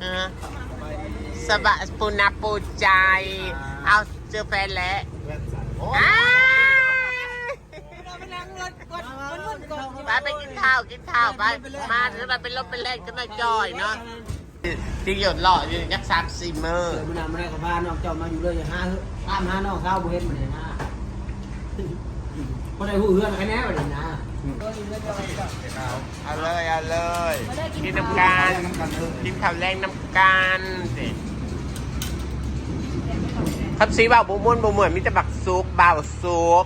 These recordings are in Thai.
เออสบายปูนาปูใจ เอาเจอแฟนแล้วแว่นใส่โอ้อ้ายเราไปนั่งรถกดมันมุ่นกดไปไปกินข้าวกินข้าวไป มาถึงเราเป็นรถเป็นเล่นกันหน่อยจอยเนาะที่หยดหล่ออยู่ยักษ์สามสี่มือเกิดมานำมาได้กับพาน้องเจ้ามาอยู่เลยห้าตามหาน้องเศร้าบุเฮ็ดมาเลยนะคนใดหูเฮือนใครแน่มาเลยนะ เอาเลยเอาเลยกินน้ำกันกินข้าวแรงน้ำกันสิครับซีบ่าวบุ้ม่วนบุเหมือนมิจะบักซุกบ่าวซุก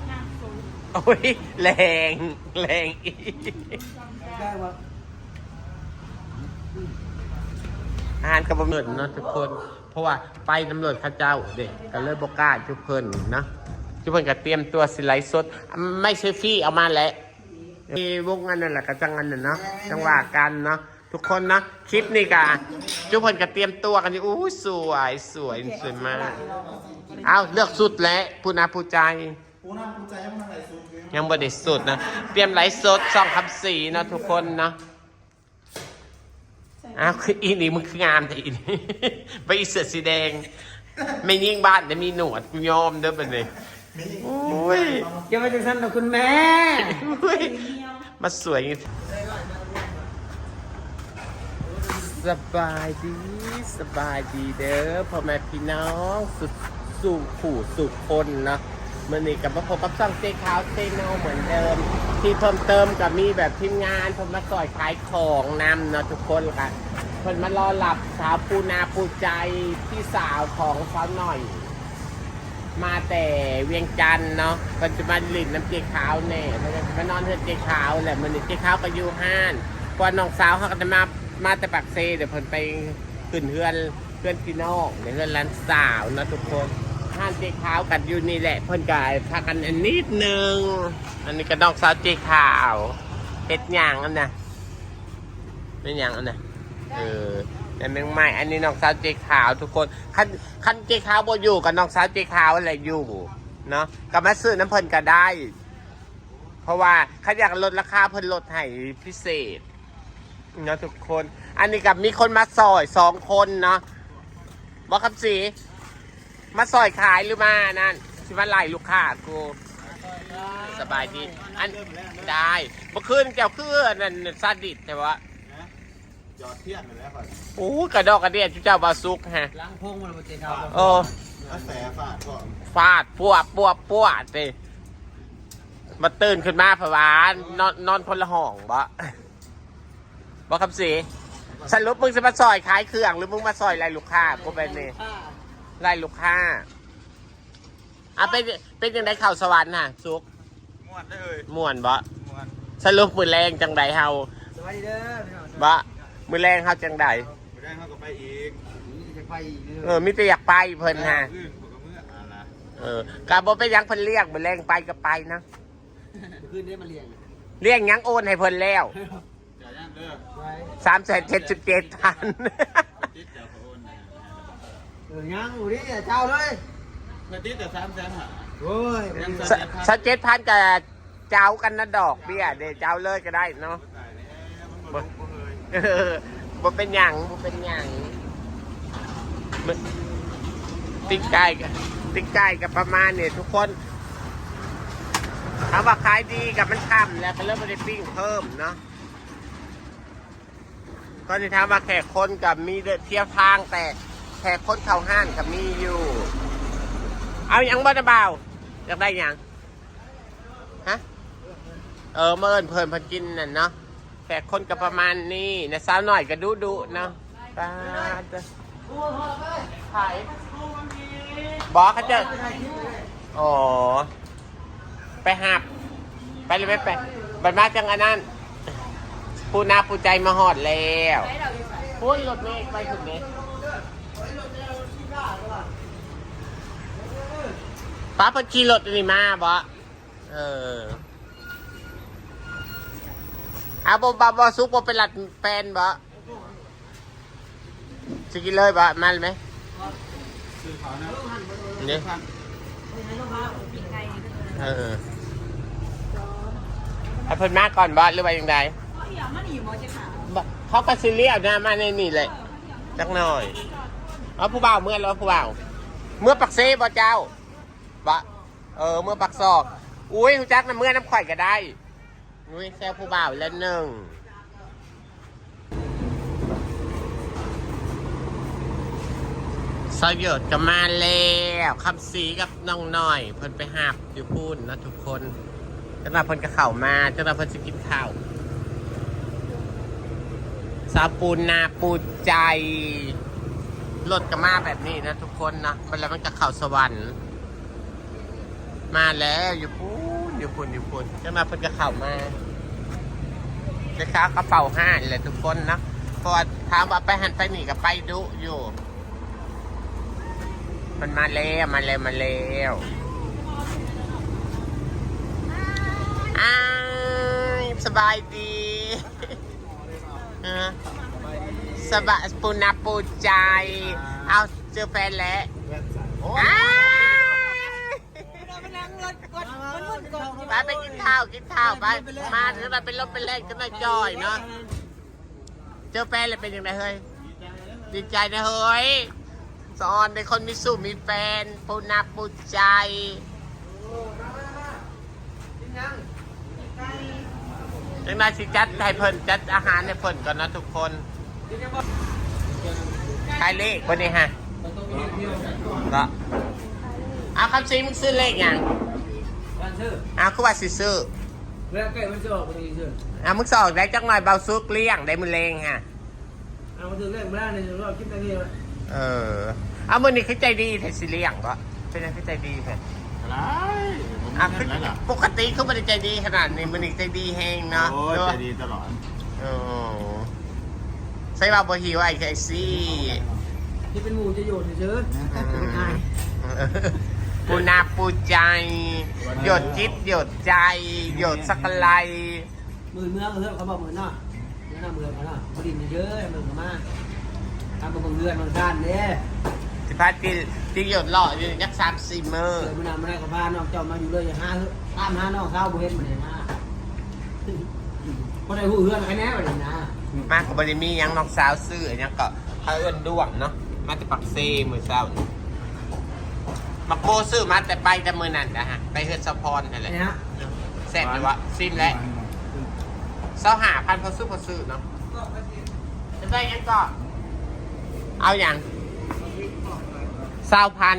โอ้ยแรงแรงอีกได้ว่าอาหารกับบะหมี่เนาะทุกคน เพราะว่าไปตำรวจข้าเจ้าเด็กก็เลยบอกกล้าทุกคนนะทุกคนก็เตรียมตัวสิไลฟ์สด ไม่ใช่ฟี่เอามาแล้ว มีวงงานนั่นแหละก็จังงันน่ะเนาะจังหวะกันเนาะทุกคนนะคลิปนี้ก็ทุกคนก็เตรียมตัวกันอยู่อู้สวยสวยสวยมากเอาเลือกสุดแล้วผู้นาผู้ใจปูน้ำปูใจยังมันอะไรสูงอยู่ยังบริสุทธ์นะเตรียมไหลสดสองคำสีนะทุกคนนะอ้าวคืออีนี่มึงคืองามแต่อีนี่ไปอีเสือสีแดง ไม่ยิ่งบ้านจะมีหนวดยอมเด้อเป็นเลย โอ้ยจะไปจังสั้นกับคุณแม่โอ้ยมาสวยงสบายดีสบายดีเด้อพ่อแม่พี่น้องสุดสู่ผู้สุดคนนะเมื่อนี้กับมาพบกับซ่องเจ๊ขาวเซโนเหมือนเดิม ที่เพิ่มเติมกับมีแบบทีมงานผมมาก่อยขายของนำเนาะทุกคนค่ะเพิ่นมารอหลับสาวปูนาปูใจพี่สาวของสาหน่อย มาแต่เวียงจันทร์เนาะปัจจุบันลินน้ำเจ๊ขาวเนี่ยมันจะมานอนเฮือนเจ๊ขาวแหละมันเจ๊ขาวก็อยู่ห้านกว่าน้องสาวเขาก็จะมามาแต่ปากเซเดี๋ยวเพิ่นไปขึ้นเฮือนเฮือนพี่น้องในเฮือนร้านสาวนะทุกคนห้านเจ๊ขาวกันอยู่นี่แหละเพิ่นก็พากันอันนิดนึงอันนี้ก็น้องสาวเจ๊ขาวเฮ็ดหยังอันน่ะเป็นหยังอันน่ะเออ แต่เมืองใหม่ อันนี้น้องสาวเจ๊ขาวทุกคนคันคันเจ๊ขาวบ่อยู่กับน้องสาวเจ๊ขาวอะไรอยู่เนาะก็มาซื้อน้ำเพิ่นก็ได้ เพราะว่าเขาอยากลดราคาเพิ่นลดให้พิเศษเนาะทุกคน อันนี้กับมีคนมาซอยสองคนเนาะบอกคำสีมาซอยขายหรือมานั่นสิมาไล่ลูกค้ากูสบายดีอันได้เมื่อคืนแก้วคืออันนั่นซาดิสแต่ว่าหยอดเทียนไปแล้วก่อน โอ้กระดอกกระเดียดเจ้าบาซุกฮะล้างพงมันเป็นเจ้าโอ้กระแสฟาดก่อนฟาดปวบปวบปวดสิมาตื่นขึ้นมาผวานนอนนอนคนละห้องบ่บ่คำสีสรุปมึงจะมาซอยขายเครื่องหรือมึงมาซอยไล่ลูกค้ากูเป็นนี่ไล่ลูกค้าอะเป็นเป็นยังไงข่าวสวรรค์น่ะซุกม้วนได้เลยม่วนบ่ม้วนสรุปมือแรงจังใดเฮาสวัสดีเด้อพี่น้องบ่มือแรงเฮาจังใด ไม่ได้เขาก็ไปอีกจะไปอีกเออมิแต่อยากไปเพิ่นฮะลื่นผมก็เมื่ออ่านละเออกาบไปยังเพิ่นเรียกมือแรงไปก็ไปนะคืนได้มาเลี้ยงเรียกหยังโอนให้เพิ่นแล้วจ่ายย่างเด้อไว้สามแสนเจ็ดสิบเจ็ดพัน ติดเดี๋ยวเขาโอนนะเออยังอยู่นี่เจ้าเลยเพื่อติดแต่สามแสนหาโอ้ยสักเจ็ดพันกับเจ้ากันนะดอกเบี้ยเดี๋ยวเจ้าเลยก็ได้เนาะตายแล้วมันบ่ลุกบ่เลย เออ บ่เป็นหยังบ่เป็นหยังมันติ๊กไก่กับติ๊กไก่กับประมาณเนี่ยทุกคนถาว่าขายดีกับมันค่ำแล้วก็เริ่มไม่ได้ปิ้งเพิ่มเนาะก็จะถามว่าแขกคนกับมีเทียวทางแต่แขกคนเข้าห้านกับมีอยู่ เอาหยังบ้าเบาอยากได้หยังฮะเออเมื่อเอินเพลินพันกินนั่นเนาะ แขกคนกับประมาณนี้นะสาวหน่อยก็ดูดูเนาะตาจะขายบอกเขาจะอ๋อไปหับ ไปเลยไม่ไปบันมาจังอันนั้นผู้นาผู้ใจมาหอดแล้วพูดรถเมฆไปถึงนี้ป้าเพันขี่รถนี่มาบ่เออ เอาบ่บ่บ่ซุกบ่เป็นหลัดแฟนบ่สิกินเลยบ่มาเลยไหมเขานะนี่เออให้เพิ่นมาก่อนบ่หรือว่ายังไงอย่ามาหนีหมอจะขาบ่เขาก็สิเรียกนะมาในนี่เลยจักหน่อยเอาผู้บ่าวเมื่อแล้วผู้บ่าวเมื่อปักเซ่บ่เจ้าบะเออเมื่อปักซอกอุ้ยหูจักน้ำเมื่อน้ำข่อยก็ได้ อุ้ยแซ่ผู้บ่าวแล้วหนึ่งสยดก็มาแล้วคำสีกับน้องหน่อย เพิ่นไปหาบอยู่พูนนะทุกคนจังหวะเพิ่นก็เข้ามาจังหวะเพิ่นจะกินข้าวซาปูนาปูใจรถก็มาแบบนี้นะทุกคนนะมันแล้วมันก็เข้าสวรรค์ มาแล้วอยู่พู นอยู่พูนอยู่พูนจังหวะเพิ่นก็เข้ามาจะค้ากระเป๋าห้าเลยทุกคนนะพราะว่าถามว่าไปหันไปหนี่ก็ไปดุอยู่ มันมาแล้วมาแล้วมาแล้วอ้ายสบายดีสบายปูนาปูใจ เอาเจอแฟนแล้วอ้าไปนั่งรถกดมันวุ่นกด ไปไปกินข้าวกินข้าวไปมาถึงเราเป็นรถเป็นเล่นก็น่าจอยเนาะเจอแฟนเลยเป็นยังไงเฮ้ยดีใจนะเฮ้ยสอนในคนมีสู้มีแฟนปูนาปูใจจังได้สิจัดให้เพิ่นจัดอาหารให้เพิ่นก่อนนะทุกคนขายเลขวันนี้ฮะก็เอาคำซีมึงซื้อเลขยัง วันซื้อเอาคือว่าสิซื้อเรื่องใกล้มันจะออกไปดีซื้อเอามึงสอกได้จังหน่อยเบาซุกเลี้ยงได้มือเลงฮะเอามาถึงเรื่องแรกในรอบคลิปตะกี้เออเอามือนี่คือใจดีแท้สิเลี้ยงปะเป็นยังคือใจดีแท้อะไรผมอะไม่คือเห็นแล้วล่ะปกติเขาไม่ได้ใจดีขนาดนี้มือนี่ใจดีแฮงเนาะโอ้ยเนอะใจดีตลอดโอ้ใส่ว่าบ่หิวไอ้ไอ้ซี่ที่เป็นหมูจะโยนเฉยๆง่าย ปูนาปูใจ หยดจิตหยดใจ หยดสักไลหมื่นเมืองเฮือเขาบอกหมื่นเนาะเมืองหน้าเมืองเขาเนาะบดินเยอะเมืองเขามาทำกับเมืองเรือนเมืองด้านเนี่ยสิพาติติหยดหล่ออยู่ยักสามสี่มือเกิดมานานมาได้กับพาน้องเจ้ามาอยู่เลยอย่าห้าตามห้าน้องเท้าบุเห็นมาเลยนะก็ได้หูเฮือนใครแน่มาเลยนะมากกับบริมีหยังน้องสาวซื้ออนหยังก็เขาเอิ้นด้วงเนาะมาแต่ปักเซมือเศร้านี่ มาโกซื้อมาแต่ไปแต่มือนั่นนะฮะ ไปเฮือนสะพรนั่นแหละนี่ฮะแซ่บเลยวะซิมแล้วเศร้าหาพันพอซื้อพอซื้อเนาะจะได้หยังก็ เอาอย่างเศร้าพัน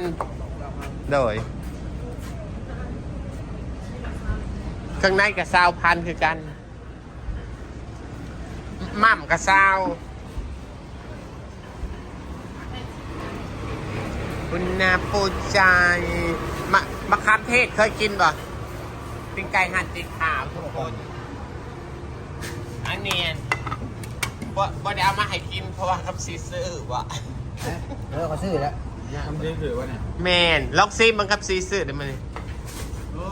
โดยเครื่องในกับเศร้าพันคือกันมั่มกับเศร้า คุณนาปูใจมะมะขามเทศเคยกินป่ะปิ้งไก่หั่นติดขาวทุกคนอันเนียนบ่บ่ได้เอามาให้กินเพราะว่าคำซีซื้อว่ะเออเขาซื้อแล้วทำได้ถือว่าเนี่ยแมนล็อกซีมันกับซีซื้อได้มั้ยโอ้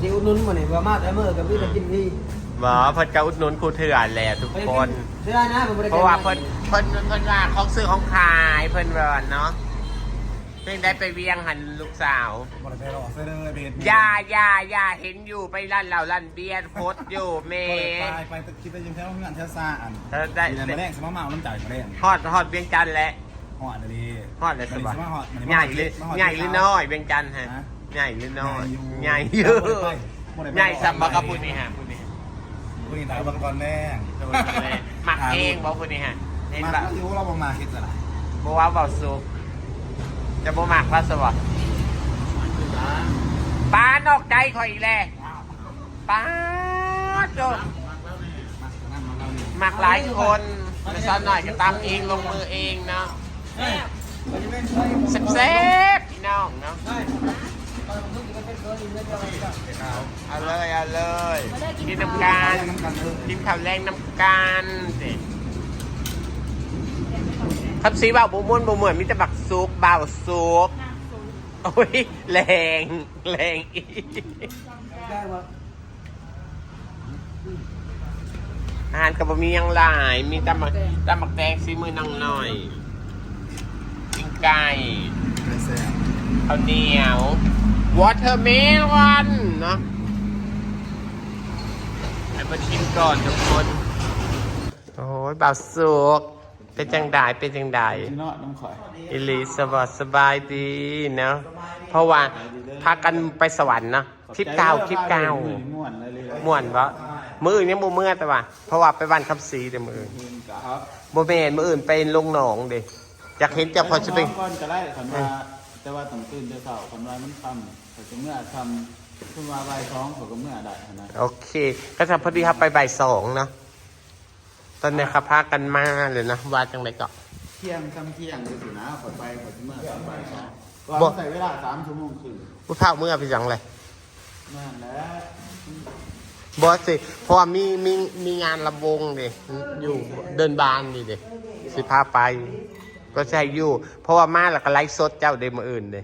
สิอุดหนุนมาเนี่ยว่ามาแต่เมื่อกับพี่จะกินพี่บ่เพิ่นก็อุดหนุนครูเถื่อนแหละทุกคนเสื้อนะผมไม่ได้เพราะว่าเพิ่น เพิ่นเพิ่นว่าของซื้อของขายเพิ่นว่าเนาะเพิ่นได้ไปเวียงหันลูกสาวบอลไปหรอกเสื้อเนื้อเบสย่าย่าย่าเห็นอยู่ไปร้านเหล้าร้านเบียร์โพสต์อยู่เมไปไปคิดว่ายังแค่ว่าเงินแค่ซ่าอันเออได้กินอะไรมาแรงสมมาเมาน้ำจ่ายมาแรงฮอดฮอดเวียงจันทน์แหละหอดเลยฮอดเลยสบายหอดใหญ่หรือใหญ่หรือน้อยเวียงจันทน์ฮะฮะใหญ่หรือน้อยใหใหญ่ญ่อยู่อยู่บ่ได้ไปบ่ได้ไปใหญ่สัมบักกับพูดนี่ฮะพูดนี่ฮะผู้หญิงตายบางตอนแรกหมักเองบอกพูดนี่ฮะ เห็นมาปะแล้วอยู่เราประมาณคิดอะไรบอกว่าเบาซุปจะบ่หมักว่าสวะป้านอกใจคอยอีกแล้วป้าโดนหมักหลายคนแต่ซ้อนหน่อยก็ตามเองลงมือเองเนาะเซฟๆพี่น้องเนาะเอาเลยเอาเลยกินน้ำกันกินข้าวแรงน้ำกันสิ ครับสีบ่าวบุม่วนบุเหมือนมิตรบักซุกบ่าวซุกโอ้ยแรงแรงอีกแก้ว่าอาหารกับบะหมี่ยังหลาย มีตำหมักตำหมักแดงซีมือนังหน่อยปิ้งไก่ข้าวเหนียววอเทอร์เมลอนเนาะให้มาชิมก่อนทุกคน โอ้ยยเบาสุก เป็นจังไดเป็นจังไดที่นอดน้ำข่อยอิลีสบายสบายดีเนาะเพราะว่าพากันไปสวรรค์เนาะคลิปเก่าคลิปเก่าม่วนเลยเลยม่วนวะมืออื่นยังบ่เมื่อแต่ว่า เพราะว่าไปบ้านคำซีแต่มืออื่นครับบ่แม่นมืออื่นไปลงหนองเด้อยากเห็นเจ้าพอจะไปก่อนก็ได้คันว่าแต่ว่าต้องตื่นแต่เช้าคันว่ามันค่ำเขาจะเมื่อทำขึ้นมาบ่ายสองเขาก็เมื่อได้นะโอเค ก็จะพอดีครับไปบ่ายสองเนาะ ตอนนี้ครับพากันมาเลยนะว่าจังไรก็เที่ยงค่ำเที่ยงดูสินะขอไปขอจะเมื่อตอนบ่ายสองบ่ก็ใส่เวลาสามชั่วโมงครึ่งผู้พาเมื่อไปจังไรนั่นแหละบอสสิเพราะว่ามีมีมีงานลำวงเด้อยู่เดินบานนี่เด้สิพาไป ก็ใช่อยู่ เพราะว่ามาแล้วก็ไลฟ์สดเจ้าเดมืออื่นเด้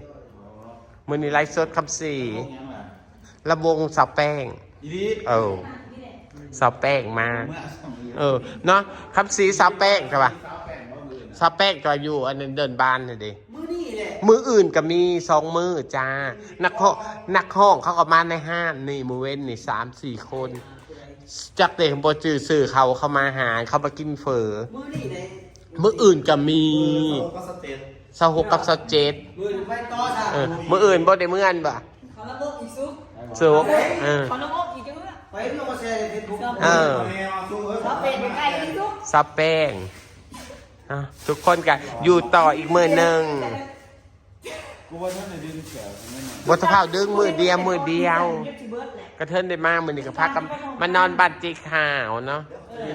มือนี้ไลฟ์สดคำสี่พวกยังล่ะลำวงสาวแป้งอีลีเออ สาวแป้งมาเมื่อสองเดือนเออเนาะคำสีสาวแป้งใช่ปะสาวแป้งก็อยู่ อันนั้นเดินบานนี่เด้มือนี่แหละมืออื่นก็มีสองมือจ้า นักห้องนักห้องเขาก็มาในห้างนี่มือเว้นนี่สามสี่คนจากเด็กโปรจือสื่อเขาเขามาหาเขามากินเฟอมือนี่เลยมืออื่นก็มีก็สเตทสหกกับสเจ็ดมือไปต่อซะเออมืออื่นบ่ได้เมื่อนบ่เขาละโมกอีกซุกสุกเออ ไปลงมาแชร์ในเฟซบุ๊กเออเขาเป็นใกล้อีกซุกซับแป้งอะทุกคนกันอยู่ต่ออีกมือหนึ่งกูว่าท่านในดินเขียวนั่นน่ะวัฒนภาพดึงมือเดียวมือเดียวเย็บที่เบิร์ดแหละกระเทินได้มากมือนี่ก็พักกันมานอนบ้านจีขาวเนาะเ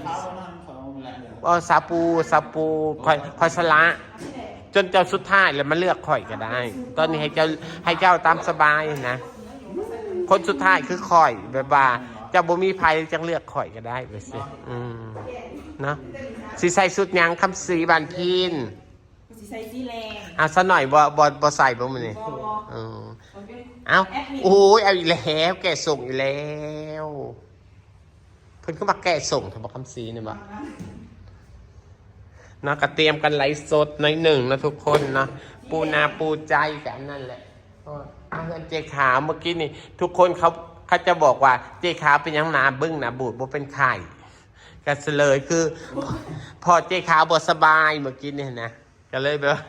ขานั่นเขาแหละเออซาปูซาปูคอยคอยสละ จนเจ้าสุดท้ายแล้วมาเลือกข่อยก็ได้ ตอนนี้ให้เจ้าให้เจ้าตามสบายนะ คนสุดท้ายคือข่อยแบบว่าเจ้าบ่มีภัยจังเลือกข่อยก็ได้ไปสิอืมเนาะสิใส่สุดหยังคำสีบานพีนสีใส่สีแรงเอาซะหน่อยบ่บ่บ่ใส่บ่มื้อนี้บอบอเออมันเป็นเอาแอดมินโอ้ยเอาอีกแล้วแกะส่งอีกแล้วเพิ่นก็มาแกะส่งทำบ่คำสีนี่บ่เนาะก็เตรียมกันไลฟ์สดหน่อยหนึ่งนะทุกคนเนาะปูนาปูใจกันนั่นแหละก็เอาเงินเจขาวเมื่อกี้นี่ ทุกคนเขา เขาจะบอกว่าเจขาวเป็นหยังหนาบึ้งหนาบูดบ่เป็นไข่ก็เฉลยคือ พอเจขาวบ่สบายเมื่อกี้นี่นะก็เลยแบบว่า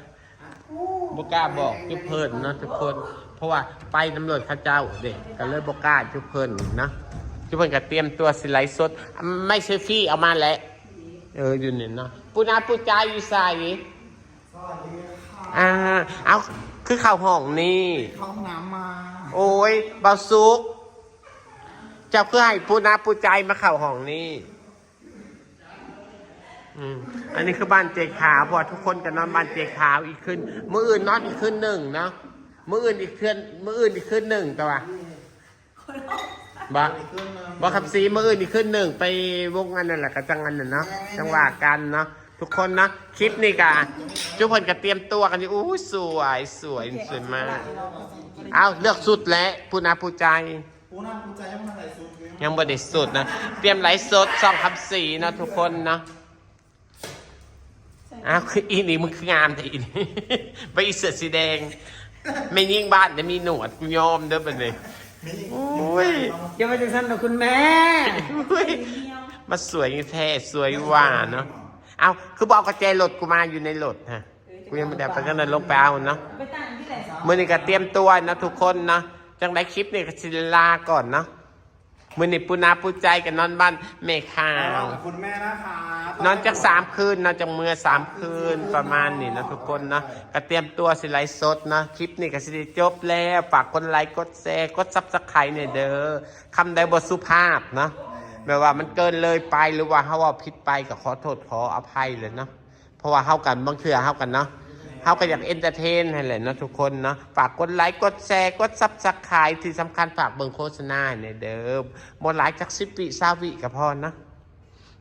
บ่กล้าบอกจุเพิ่นเนาะทุกคน เพราะว่าไปตำรวจเข้าเจ้าเด็กก็เลยบ่กล้าจุเพิ่นเนาะจุเพิ่นก็เตรียมตัวสิไลฟ์สด ไม่ใช่ฟรี่เอามาแล้วเอออยู่นี่เนาะปูนาปูจาอยู่ใส่อ่าเอาคือข่าวห้องนี่เข้าห้องน้ำมา โอ้ยเบาซุก เจ้าคือให้ปูนาปูใจมาเข้าห้องนี่อืมอันนี้คือบ้านเจขาวพราว่าทุกคนกันอนบ้านเจขาวอีกขึ้นมืออื่นนอนอีกขึ้นหนึ่งเนาะมืออื่นอีกขึ้นมืออื่นอีกขึ้นหนึ่งแต่ว่าบ้าบอกคำสีมืออื่นอีกขึ้นหนึ่งไปวงงานนั่นแหละก็จังงันน่ะเนาะจังหวะกันเนาะทุกคนนะคลิปนี่กะทุกคนก็เตรียมตัวกันอยู่อู้สวยสวยสวยมากเอาเลือกสุดแล้วผู้นาผู้ใจ กูน่าภูมิใจยังไม่ทันไรสุดเลยยังบ่ได้สุดนะ เตรียมไลฟ์สดสองคำสีนะทุกคนเนาะอ้าวคืออีนี่มึงคืองามแต่อีนี่ ไปอีเสือสีแดง ไม่ยิ่งบ้านจะมีหนวดกูยอมเด้อเป็นเลยโอ้ยอย่าไปจังซั่นดอกคุณแม่เฮ้ยมาสวยแท้สวยหว่าเนาะเอาคือบอกกระเจรถกูมาอยู่ในรถฮะกูยังไม่ได้ไปกันเลยลงไปเอาเนาะไปตั้งที่ไหนมื่อนี้ก็เตรียมตัวนะทุกคนนะ จังได้คลิปนี่ก็สิลาก่อนเนาะมื่อนี้ปูนาปูใจกันนอนบ้านแม่ข้าวขอบคุณแม่นะคะนอนจากสามคืนนอนจากเมื่อสามคืนประมาณนี้นะทุกคนนะก็เตรียมตัวสิไลฟ์สดนะคลิปนี้ก็สิได้จบแล้วฝากกดไลค์กดแชร์กดซับสไครต์เนี่ยเด้อคำใดบทสุภาพนะแบบว่ามันเกินเลยไปหรือว่าเฮาว่าผิดไปก็ขอโทษขออภัยเลยเนาะเพราะว่าเฮากันบางเทื่อเฮากันเนาะ เฮาก็อยากเอนเตอร์เทนให้แหละนะทุกคนนะฝากกดไลค์กดแชร์กดซับสไครต์ที่สำคัญฝากเบิ่งโฆษณาเนี่ยเด้อบ่หลายจักสิบวิซาวิก็พอนะ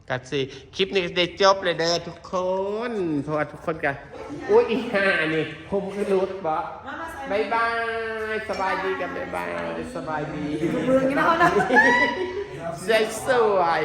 กันสิคลิปนี้ได้จบเลยเด้อทุกคนเพราะว่าทุกคนกันอุ้ยอีห่านี่ผมคือรุดบ่บายบายสบายดีกันบายบายสบายดีเมืองนี่นะเขานะสวยสวย